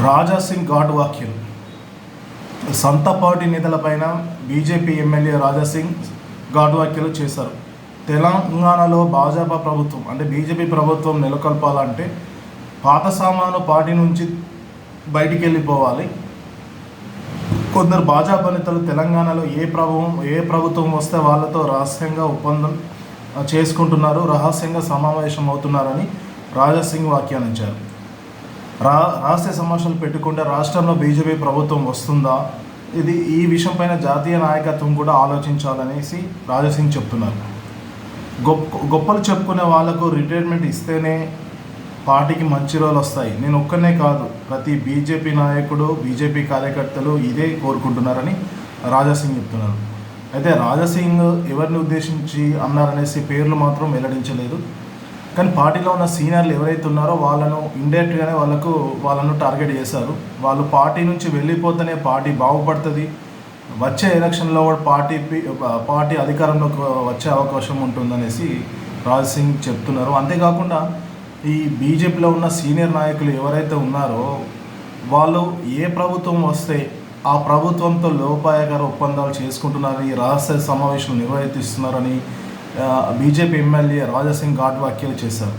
రాజా సింగ్ ఘాట్ వాక్యులు సొంత పార్టీ నేతలపైన బీజేపీ ఎమ్మెల్యే రాజా సింగ్ ఘాట్ వ్యాఖ్యలు చేశారు. తెలంగాణలో భాజపా ప్రభుత్వం అంటే బీజేపీ ప్రభుత్వం నెలకొల్పాలంటే పాత సామాను పార్టీ నుంచి బయటికి వెళ్ళిపోవాలి కొందరు భాజపా నేతలు తెలంగాణలో ఏ ప్రభుత్వం ఏ ప్రభుత్వం వస్తే వాళ్ళతో రహస్యంగా ఒప్పందం చేసుకుంటున్నారు రహస్యంగా సమావేశం అవుతున్నారని రాజాసింగ్ వ్యాఖ్యానించారు. రా రహస్య సమస్యలు పెట్టుకుంటే రాష్ట్రంలో బీజేపీ ప్రభుత్వం వస్తుందా? ఇది ఈ విషయం పైన జాతీయ నాయకత్వం కూడా ఆలోచించాలనేసి రాజసింగ్ చెప్తున్నారు. గొప్ప గొప్పలు చెప్పుకునే వాళ్ళకు రిటైర్మెంట్ ఇస్తేనే పార్టీకి మంచి రోజులు వస్తాయి. నేను ఒక్కనే కాదు ప్రతి బీజేపీ నాయకుడు బీజేపీ కార్యకర్తలు ఇదే కోరుకుంటున్నారని రాజాసింగ్ చెప్తున్నారు. అయితే రాజాసింగ్ ఎవరిని ఉద్దేశించి అన్నారనేసి పేర్లు మాత్రం వెల్లడించలేదు. కానీ పార్టీలో ఉన్న సీనియర్లు ఎవరైతే ఉన్నారో వాళ్ళను ఇండైరెక్ట్గానే వాళ్ళకు వాళ్ళను టార్గెట్ చేశారు. వాళ్ళు పార్టీ నుంచి వెళ్ళిపోతేనే పార్టీ బాగుపడుతుంది. వచ్చే ఎలక్షన్లో కూడా పార్టీ పార్టీ అధికారంలోకి వచ్చే అవకాశం ఉంటుందనేసి రాజ్ సింగ్ చెప్తున్నారు. అంతేకాకుండా ఈ బీజేపీలో ఉన్న సీనియర్ నాయకులు ఎవరైతే ఉన్నారో వాళ్ళు ఏ ప్రభుత్వం వస్తే ఆ ప్రభుత్వంతో లోపాయకర ఒప్పందాలు చేసుకుంటున్నారని రహస్య సమావేశం నిర్వహిస్తున్నారని బీజేపీ ఎమ్మెల్యే రాజాసింగ్ ఘాట్ వ్యాఖ్యలు చేశారు.